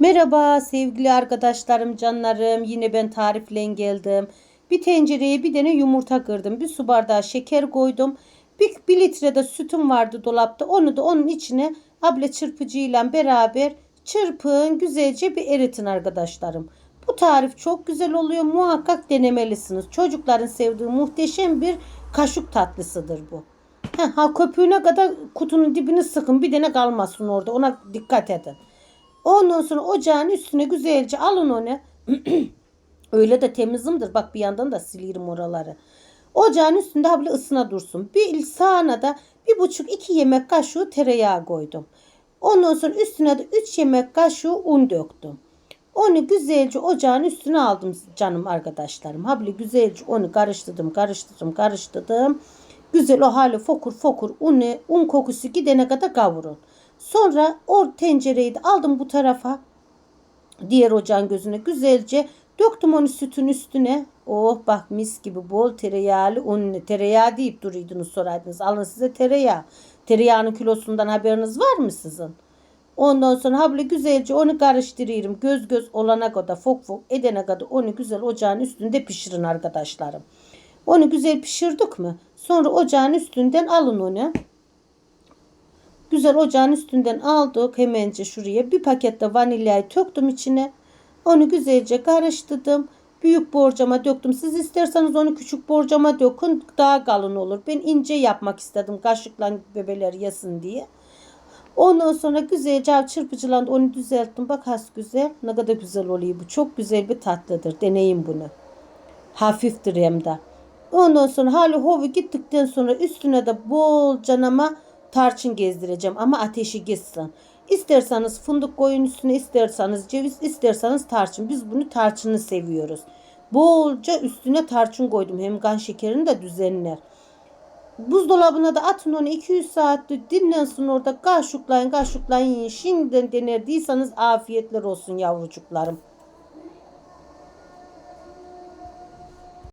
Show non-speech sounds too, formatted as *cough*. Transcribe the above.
Merhaba sevgili arkadaşlarım, canlarım. Yine ben tarifle geldim. Bir tencereye bir tane yumurta kırdım. Bir su bardağı şeker koydum. Bir, bir litre de sütüm vardı dolapta. Onu da onun içine abla çırpıcıyla beraber çırpın. Güzelce bir eritin arkadaşlarım. Bu tarif çok güzel oluyor. Muhakkak denemelisiniz. Çocukların sevdiği muhteşem bir kaşık tatlısıdır bu. Heh, ha köpüğüne kadar kutunun dibini sıkın. Bir tane kalmasın orada. Ona dikkat edin. Ondan sonra ocağın üstüne güzelce alın onu. *clears throat* Öyle de temizimdir. Bak bir yandan da silirim oraları. Ocağın üstünde ha böyle ısına dursun. Bir sağına da bir buçuk iki yemek kaşığı tereyağı koydum. Ondan sonra üstüne de üç yemek kaşığı un döktüm. Onu güzelce ocağın üstüne aldım canım arkadaşlarım. Ha böyle güzelce onu karıştırdım, karıştırdım, karıştırdım. Güzel o hali fokur fokur unu, un kokusu gidene kadar kavurun. Sonra o tencereyi de aldım bu tarafa. Diğer ocağın gözüne güzelce döktüm onu sütün üstüne. Oh bak mis gibi bol tereyağlı un. Tereyağı deyip duruydunuz soraydınız. Alın size tereyağı. Tereyağının kilosundan haberiniz var mı sizin? Ondan sonra hable güzelce onu karıştırıyorum. Göz göz olana kadar fok fok edene kadar onu güzel ocağın üstünde pişirin arkadaşlarım. Onu güzel pişirdik mi? Sonra ocağın üstünden alın onu. Güzel ocağın üstünden aldık hemence şuraya. Bir pakette vanilyayı töktüm içine. Onu güzelce karıştırdım. Büyük borcama döktüm. Siz isterseniz onu küçük borcama dökün. Daha kalın olur. Ben ince yapmak istedim. Kaşıkla bebeler yesin diye. Ondan sonra güzelce çırpıcıla onu düzelttim. Bak has güzel. Ne kadar güzel oluyor bu. Çok güzel bir tatlıdır. Deneyin bunu. Hafiftir hem de. Ondan sonra hali hovu gittikten sonra üstüne de bol canama tarçın gezdireceğim ama ateşi gitsin. İsterseniz fındık koyun üstüne isterseniz ceviz isterseniz tarçın. Biz bunu tarçını seviyoruz. Bolca üstüne tarçın koydum. Hem kan şekerini de düzenler. Buzdolabına da atın onu 200 saattir dinlensin orada kaşıklayın kaşıklayın yiyin. Şimdiden dener değilseniz afiyetler olsun yavrucuklarım.